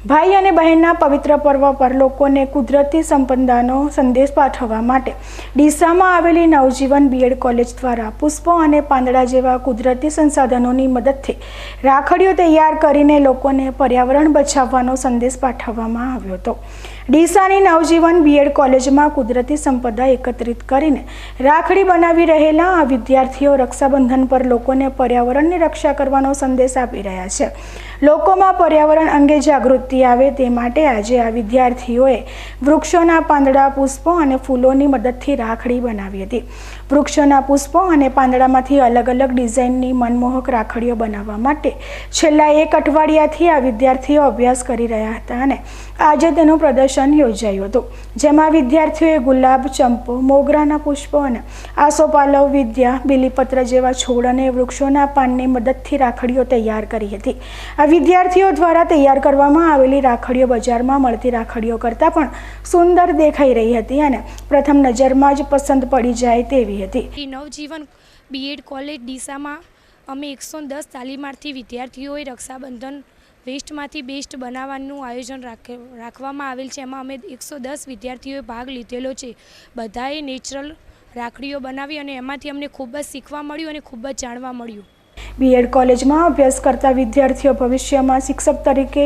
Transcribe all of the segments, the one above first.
ભાઈ અને બહેનના પવિત્ર પર્વ પર લોકોને કુદરતી સંપદાનો સંદેશ પાઠવવા માટે ડીસામાં આવેલી નવજીવન બીએડ કોલેજ દ્વારા પુષ્પો અને પાંદડા જેવા કુદરતી સંસાધનોની મદદથી રાખડીઓ તૈયાર કરીને લોકોને પર્યાવરણ બચાવવાનો સંદેશ પાઠવવામાં આવ્યો હતો. ડીસાની નવજીવન બીએડ કોલેજમાં કુદરતી સંપદા એકત્રિત કરીને રાખડી બનાવી રહેલા આ વિદ્યાર્થીઓ રક્ષાબંધન પર લોકોને પર્યાવરણની રક્ષા કરવાનો સંદેશ આપી રહ્યા છે. લોકોમાં પર્યાવરણ અંગે જાગૃતિ આવે તે માટે આજે આ વિદ્યાર્થીઓએ વૃક્ષોના પાંદડા, પુષ્પો અને ફૂલોની મદદથી રાખડી બનાવી હતી. વૃક્ષોના પુષ્પો અને પાંદડામાંથી અલગ અલગ ડિઝાઇનની મનમોહક રાખડીઓ બનાવવા માટે છેલ્લા એક અઠવાડિયાથી આ વિદ્યાર્થીઓ અભ્યાસ કરી રહ્યા હતા અને આજે તેનું પ્રદર્શન યોજાયું હતું, જેમાં વિદ્યાર્થીઓએ ગુલાબ ચંપો, મોગરાના પુષ્પો અને આસોપાલવ વિદ્યા, બીલીપત્ર જેવા છોડ અને વૃક્ષોના પાનની મદદથી રાખડીઓ તૈયાર કરી હતી. આ વિદ્યાર્થીઓ દ્વારા તૈયાર કરવામાં આવેલી રાખડીઓ બજારમાં મળતી રાખડીઓ કરતાં પણ સુંદર દેખાઈ રહી હતી અને પ્રથમ નજરમાં જ પસંદ પડી જાય તેવી હતી. નવજીવન બીએડ કોલેજ ડીસામાં અમે એકસો દસ તાલીમાર્થી વિદ્યાર્થીઓએ રક્ષાબંધન વેસ્ટમાંથી બેસ્ટ બનાવવાનું આયોજન રાખે, રાખવામાં આવેલ છે. એમાં અમે એકસો દસ વિદ્યાર્થીઓએ ભાગ લીધેલો છે. બધાએ નેચરલ રાખડીઓ બનાવી અને એમાંથી અમને ખૂબ જ શીખવા મળ્યું અને ખૂબ જ જાણવા મળ્યું. બીએડ કોલેજમાં અભ્યાસ કરતા વિદ્યાર્થીઓ ભવિષ્યમાં શિક્ષક તરીકે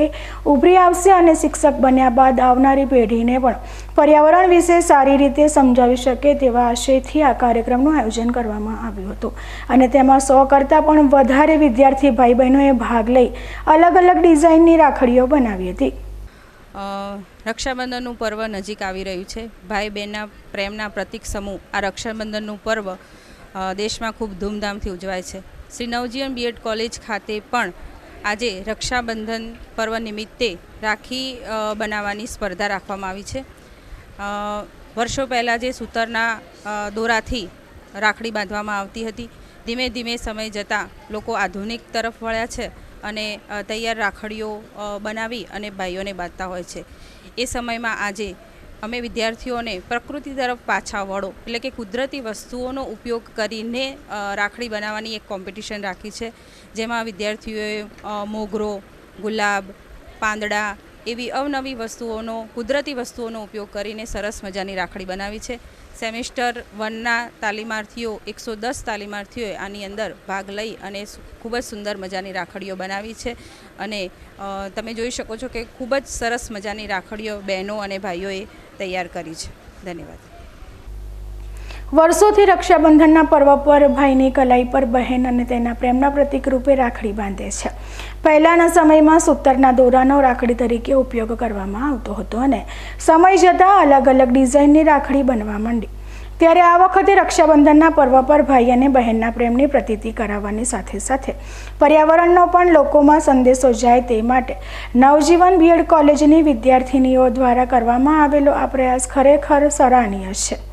ઉભરી આવશે અને શિક્ષક બન્યા બાદ આવનારી પેઢીને પણ પર્યાવરણ વિશે સારી રીતે સમજાવી શકે તેવા આશયથી આ કાર્યક્રમનું આયોજન કરવામાં આવ્યું હતું. અને તેમાં સો કરતાં પણ વધારે વિદ્યાર્થી ભાઈ બહેનોએ ભાગ લઈ અલગ અલગ ડિઝાઇનની રાખડીઓ બનાવી હતી. રક્ષાબંધનનું પર્વ નજીક આવી રહ્યું છે. ભાઈ બહેનના પ્રેમના પ્રતિક સમૂહ આ રક્ષાબંધનનું પર્વ દેશમાં ખૂબ ધૂમધામથી ઉજવાય છે. શ્રી નવજીવન બીએડ કોલેજ ખાતે પણ આજે રક્ષાબંધન પર્વ નિમિત્તે રાખી બનાવવાની સ્પર્ધા રાખવામાં આવી છે. વર્ષો પહેલાં જે સૂતરના દોરાથી રાખડી બાંધવામાં આવતી હતી. ધીમે ધીમે સમય જતાં લોકો આધુનિક તરફ વળ્યા છે અને તૈયાર રાખડીઓ બનાવી અને ભાઈઓને બાંધતા હોય છે. એ સમયમાં આજે અમે વિદ્યાર્થીઓને પ્રકૃતિ તરફ પાછા વળો. એટલે કે કુદરતી વસ્તુઓનો ઉપયોગ કરીને રાખડી બનાવવાની એક કોમ્પિટિશન રાખી છે. જેમાં વિદ્યાર્થીઓએ મોગરો, ગુલાબ, પાંદડા એવી અવનવી વસ્તુઓનો, કુદરતી વસ્તુઓનો ઉપયોગ કરીને સરસ મજાની રાખડી બનાવી છે. સેમેસ્ટર વનના તાલીમાર્થીઓ, એકસો દસ તાલીમાર્થીઓએ આની અંદર ભાગ લઈ અને ખૂબ જ સુંદર મજાની રાખડીઓ બનાવી છે. અને તમે જોઈ શકો છો કે ખૂબ જ સરસ મજાની રાખડીઓ બહેનો અને ભાઈઓએ તૈયાર કરી છે. ધન્યવાદ. વર્ષોથી રક્ષાબંધનના પર્વ પર ભાઈની કલાઈ પર બહેન અને તેના પ્રેમના પ્રતિક રૂપે રાખડી બાંધે છે. પહેલાંના સમયમાં સૂતરના દોરાનો રાખડી તરીકે ઉપયોગ કરવામાં આવતો હતો અને સમય જતાં અલગ અલગ ડિઝાઇનની રાખડી બનવા માંડી. ત્યારે આ વખતે રક્ષાબંધનના પર્વ પર ભાઈ અને બહેનના પ્રેમની પ્રતીતિ કરાવવાની સાથે સાથે પર્યાવરણનો પણ લોકોમાં સંદેશો જાય તે માટે નવજીવન બીએડ કોલેજની વિદ્યાર્થિનીઓ દ્વારા કરવામાં આવેલો આ પ્રયાસ ખરેખર સરાહનીય છે.